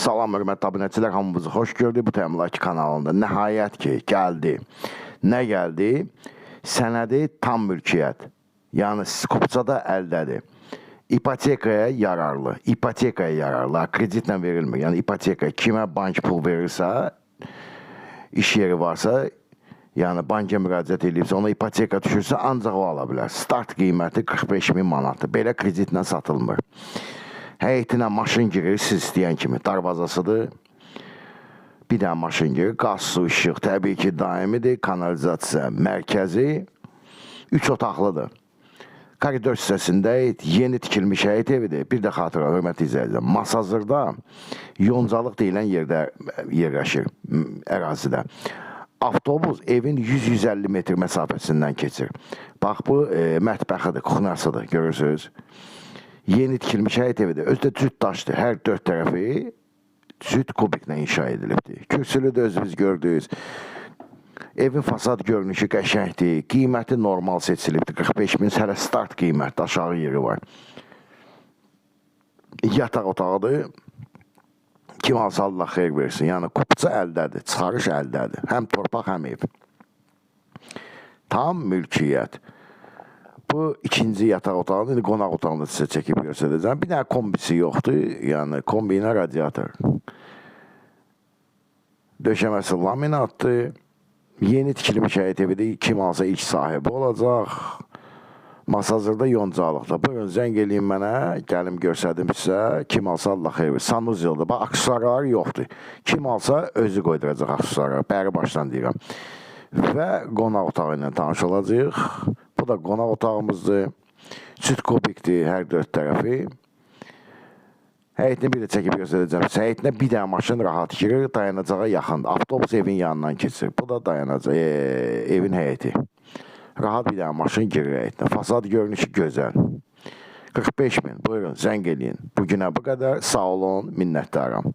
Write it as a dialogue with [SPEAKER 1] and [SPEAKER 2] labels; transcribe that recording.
[SPEAKER 1] Salam hörmətli abunəçilər, hamınızı xoş gördük bu Təmlaki kanalında. Nəhayət ki, gəldi. Nə gəldi? Sənədi tam mülkiyyət. Yəni Skopçada əldədir. İpotekaya yararlı, ipotekaya yararlı, kreditlə verilmir. Yəni ipoteka kimə bank pul verirsə, iş yeri varsa, yəni banka müraciət edibsə, ona ipoteka düşürsə ancaq o ala bilər. Start qiyməti 45 min manatdır. Belə kreditlə satılmır. Həyətinə maşın girir, siz istəyən kimi darvazasıdır. Bir dənə maşın girir, qaz, su, işıq təbii ki, daimidir, kanalizasiya mərkəzi 3 otaqlıdır. Koridor hissəsində yeni tikilmiş həyət evidir. Bir də xatıra, hörmətli izləyicilər, Masazırda Yoncalıq deyilən yerdə yerləşir m, ərazidə. Avtobus evin 100-150 metr məsafəsindən keçir. Bax bu e, mətbəxidir, kuxnasıdır, görürsünüz. Yeni tikilmiş həyət evidir. Özü də cüt daşdır. Hər dörd tərəfi cüt kubiklə inşa edilibdir. Kürsülü də özünüz gördünüz. Evin fasad görünüşü qəşəngdir. Qiyməti normal seçilibdir. 45 min hələ start qiymətdə aşağı yeri var. Yataq otağıdır. Kim alsa Allah xeyir versin. Yəni kupça əldədir, çıxarış əldədir. Həm torpaq, həm ev. Tam mülkiyyət. Bu ikinci yataq otağını, indi qonaq otağını sizə çəkib göstərəcəm. Bir dənə kombisi yoxdur. Yəni kombi ilə radiator. Döşəməsi laminatdır. Yeni tikilmiş həyət evidir. Kim alsa ilk sahibi olacaq. Masazırda yoncalıqda. Buyurun zəng eləyin mənə, gəlim göstərdim sizə. Kim alsa Allah xeyir. versin. Sanuzildə. Bax aksesuarlar yoxdur. Kim alsa özü qoyduracaq aksesuarları. Bəri başdan deyirəm. Və qonaq otağı ilə tanış olacağıq. Bu da qonaq otağımızdır. Süt kubikdir hər dörd tərəfi. Həyətini bir də çəkib göstərəcəm. Həyətinə bir dənə maşın rahat girir, dayanacağa yaxındır. Avtobus evin yanından keçir. Bu da dayanacaq, e, evin həyəti. Rahat bir dənə maşın girir həyətinə. Fasad görünüşü gözəl. 45 min. Buyurun, zəng eləyin. Bu günə bu qədər. Sağ olun, minnətdaram.